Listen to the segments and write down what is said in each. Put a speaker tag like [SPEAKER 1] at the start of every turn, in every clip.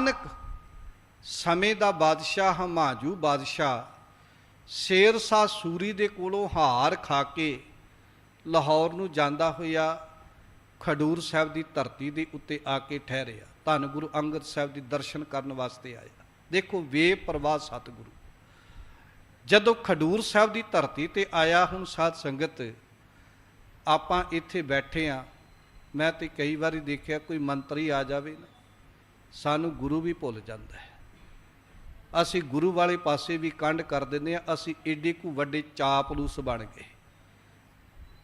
[SPEAKER 1] ਅਚਾਨਕ ਸਮੇਂ ਦਾ ਬਾਦਸ਼ਾਹ ਹਮਾਜੂ ਬਾਦਸ਼ਾਹ ਸ਼ੇਰ ਸ਼ਾਹ ਸੂਰੀ ਦੇ ਕੋਲੋਂ ਹਾਰ ਖਾ ਕੇ ਲਾਹੌਰ ਨੂੰ ਜਾਂਦਾ ਹੋਇਆ ਖਡੂਰ ਸਾਹਿਬ ਦੀ ਧਰਤੀ ਦੇ ਉੱਤੇ ਆ ਕੇ ਠਹਿਰਿਆ। ਧੰਨ ਗੁਰੂ ਅੰਗਦ ਸਾਹਿਬ ਦੇ ਦਰਸ਼ਨ ਕਰਨ ਵਾਸਤੇ ਆਇਆ। ਦੇਖੋ ਵੇ ਪ੍ਰਵਾਹ ਸਤਿਗੁਰੂ। ਜਦੋਂ ਖਡੂਰ ਸਾਹਿਬ ਦੀ ਧਰਤੀ ਤੇ ਆਇਆ, ਹੁਣ ਸਾਧ ਸੰਗਤ, ਆਪਾਂ ਇੱਥੇ ਬੈਠੇ ਆ। ਮੈਂ ਤੇ ਕਈ ਵਾਰੀ ਦੇਖਿਆ, ਕੋਈ ਮੰਤਰੀ ਆ ਜਾਵੇ ਨਾ। ਸਾਨੂੰ ਗੁਰੂ ਵੀ ਭੁੱਲ ਜਾਂਦਾ ਹੈ। ਅਸੀਂ ਗੁਰੂ ਵਾਲੇ ਪਾਸੇ ਵੀ ਕੰਡ ਕਰ ਦਿੰਦੇ ਆ ਅਸੀਂ ਏਡੇ ਕੁ ਵੱਡੇ ਚਾਪਲੂਸ ਬਣ ਗਏ।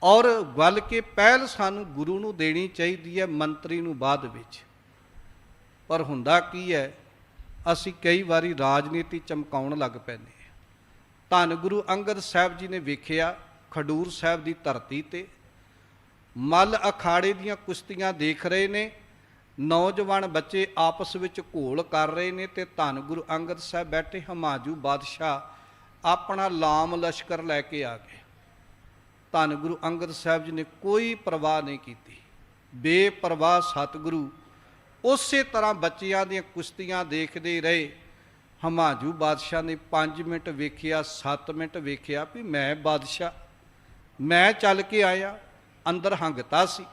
[SPEAKER 1] ਔਰ ਗੱਲ ਕੇ ਪਹਿਲ ਸਾਨੂੰ ਗੁਰੂ ਨੂੰ ਦੇਣੀ ਚਾਹੀਦੀ ਹੈ ਮੰਤਰੀ ਨੂੰ ਬਾਅਦ ਵਿੱਚ। ਪਰ ਹੁੰਦਾ ਕੀ ਹੈ, ਅਸੀਂ ਕਈ ਵਾਰੀ ਰਾਜਨੀਤੀ ਚਮਕਾਉਣ ਲੱਗ ਪੈਂਦੇ ਹਾਂ। ਧੰਨ ਗੁਰੂ ਅੰਗਦ ਸਾਹਿਬ ਜੀ ਨੇ ਵੇਖਿਆ, ਖਡੂਰ ਸਾਹਿਬ ਦੀ ਧਰਤੀ ਤੇ ਮੱਲ ਅਖਾੜੇ ਦੀਆਂ ਕੁਸ਼ਤੀਆਂ ਦੇਖ ਰਹੇ ਨੇ ਨੌਜਵਾਨ ਬੱਚੇ ਆਪਸ ਵਿੱਚ ਘੋਲ ਕਰ ਰਹੇ ਨੇ ਤੇ ਧੰਨ ਗੁਰੂ ਅੰਗਦ ਸਾਹਿਬ ਬੈਠੇ ਹਮਾਜੂ ਬਾਦਸ਼ਾਹ ਆਪਣਾ ਲਾਮ ਲਸ਼ਕਰ ਲੈ ਕੇ ਆ ਗਏ। ਧੰਨ ਗੁਰੂ ਅੰਗਦ ਸਾਹਿਬ ਜੀ ਨੇ ਕੋਈ ਪਰਵਾਹ ਨਹੀਂ ਕੀਤੀ। ਬੇਪਰਵਾਹ ਸਤਿਗੁਰੂ ਉਸੇ ਤਰ੍ਹਾਂ ਬੱਚਿਆਂ ਦੀਆਂ ਕੁਸ਼ਤੀਆਂ ਦੇਖਦੇ ਰਹੇ। ਹਮਾਜੂ ਬਾਦਸ਼ਾਹ ਨੇ 5 ਮਿੰਟ ਵੇਖਿਆ 7 ਮਿੰਟ ਵੇਖਿਆ ਵੀ ਮੈਂ ਬਾਦਸ਼ਾਹ, ਮੈਂ ਚੱਲ ਕੇ ਆਇਆ, ਅੰਦਰ ਹੰਗਤਾ ਸੀ।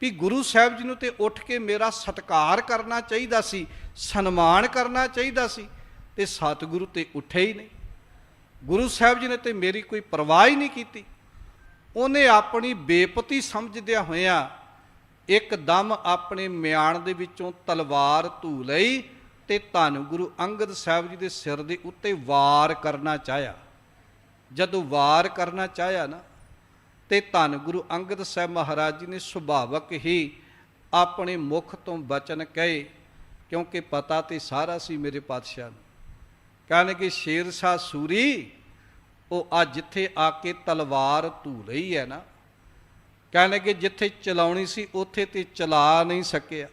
[SPEAKER 1] ਵੀ ਗੁਰੂ ਸਾਹਿਬ ਜੀ ਨੂੰ ਤੇ ਉੱਠ ਕੇ ਮੇਰਾ ਸਤਿਕਾਰ ਕਰਨਾ ਚਾਹੀਦਾ ਸੀ, ਸਨਮਾਨ ਕਰਨਾ ਚਾਹੀਦਾ ਸੀ ਤੇ ਸਤਿਗੁਰੂ ਤੇ ਉੱਠੇ ਹੀ ਨਹੀਂ। ਗੁਰੂ ਸਾਹਿਬ ਜੀ ਨੇ ਤੇ ਮੇਰੀ ਕੋਈ ਪਰਵਾਹ ਹੀ ਨਹੀਂ ਕੀਤੀ। ਉਹਨੇ ਆਪਣੀ ਬੇਪਤੀ ਸਮਝਦਿਆਂ ਹੋਇਆਂ ਇੱਕਦਮ ਆਪਣੇ ਮਿਆਨ ਦੇ ਵਿੱਚੋਂ ਤਲਵਾਰ ਧੂ ਲਈ ਤੇ ਧੰਨ ਗੁਰੂ ਅੰਗਦ ਸਾਹਿਬ ਜੀ ਦੇ ਸਿਰ ਦੇ ਉੱਤੇ ਵਾਰ ਕਰਨਾ ਚਾਹਿਆ। ਜਦੋਂ ਵਾਰ ਕਰਨਾ ਚਾਹਿਆ ਨਾ ਤੇ ਧੰਨ ਗੁਰੂ ਅੰਗਦ ਸਾਹਿਬ ਮਹਾਰਾਜ ਜੀ ਨੇ ਸੁਭਾਵਕ ਹੀ ਆਪਣੇ ਮੁਖ ਤੋਂ ਬਚਨ ਕਹੇ, ਕਿਉਂਕਿ ਪਤਾ ਤੇ ਸਾਰਾ ਸੀ ਮੇਰੇ ਪਾਤਸ਼ਾਹ ਨੂੰ। ਕਹਿੰਦੇ ਕਿ ਸ਼ੇਰ ਸ਼ਾਹ ਸੂਰੀ, ਉਹ ਆ ਜਿੱਥੇ ਆ ਕੇ ਤਲਵਾਰ ਧੂ ਲਈ ਹੈ ਨਾ। ਕਹਿੰਦੇ ਕਿ ਜਿੱਥੇ ਚਲਾਉਣੀ ਸੀ, ਉੱਥੇ ਤੇ ਚਲਾ ਨਹੀਂ ਸਕਿਆ।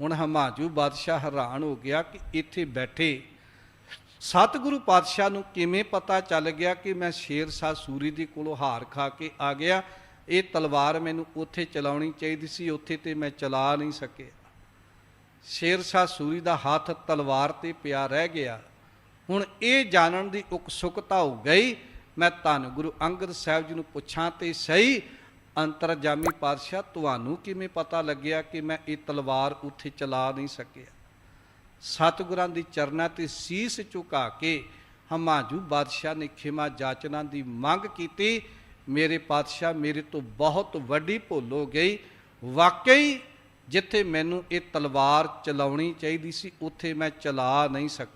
[SPEAKER 1] ਹੁਣ ਹਮਾਜੂ ਬਾਦਸ਼ਾਹ ਹੈਰਾਨ ਹੋ ਗਿਆ ਕਿ ਇੱਥੇ ਬੈਠੇ ਸਤਿਗੁਰੂ ਪਾਤਸ਼ਾਹ ਨੂੰ ਕਿਵੇਂ ਪਤਾ ਚੱਲ ਗਿਆ ਕਿ ਮੈਂ ਸ਼ੇਰ ਸ਼ਾਹ ਸੂਰੀ ਦੇ ਕੋਲੋਂ ਹਾਰ ਖਾ ਕੇ ਆ ਗਿਆ? ਇਹ ਤਲਵਾਰ ਮੈਨੂੰ ਉੱਥੇ ਚਲਾਉਣੀ ਚਾਹੀਦੀ ਸੀ, ਉੱਥੇ ਤੇ ਮੈਂ ਚਲਾ ਨਹੀਂ ਸਕਿਆ। ਸ਼ੇਰ ਸ਼ਾਹ ਸੂਰੀ ਦਾ ਹੱਥ ਤਲਵਾਰ ਤੇ ਪਿਆ ਰਹਿ ਗਿਆ। ਹੁਣ ਇਹ ਜਾਣਨ ਦੀ ਉਕਸੁਕਤਾ ਹੋ ਗਈ। ਮੈਂ ਧੰਨ ਗੁਰੂ ਅੰਗਦ ਸਾਹਿਬ ਜੀ ਨੂੰ ਪੁੱਛਾਂ ਤੇ ਸਹੀ, ਅੰਤਰਜਾਮੀ ਪਾਤਸ਼ਾਹ, ਤੁਹਾਨੂੰ ਕਿਵੇਂ ਪਤਾ ਲੱਗਿਆ ਕਿ ਮੈਂ ਇਹ ਤਲਵਾਰ ਉੱਥੇ ਚਲਾ ਨਹੀਂ ਸਕਿਆ? ਸਤਿਗੁਰਾਂ ਦੀ ਚਰਨਾਂ ਤੇ ਸੀਸ ਝੁਕਾ ਕੇ ਹਮਾਜੂ ਬਾਦਸ਼ਾਹ ਨੇ ਖਿਮਾ ਜਾਚਨਾ ਦੀ ਮੰਗ ਕੀਤੀ। ਮੇਰੇ ਪਾਤਸ਼ਾਹ ਮੇਰੇ ਤੋਂ ਬਹੁਤ ਵੱਡੀ ਭੁੱਲ ਹੋ ਗਈ। ਵਾਕਈ ਜਿੱਥੇ ਮੈਨੂੰ ਇਹ ਤਲਵਾਰ ਚਲਾਉਣੀ ਚਾਹੀਦੀ ਸੀ, ਉੱਥੇ ਮੈਂ ਚਲਾ ਨਹੀਂ ਸਕਿਆ।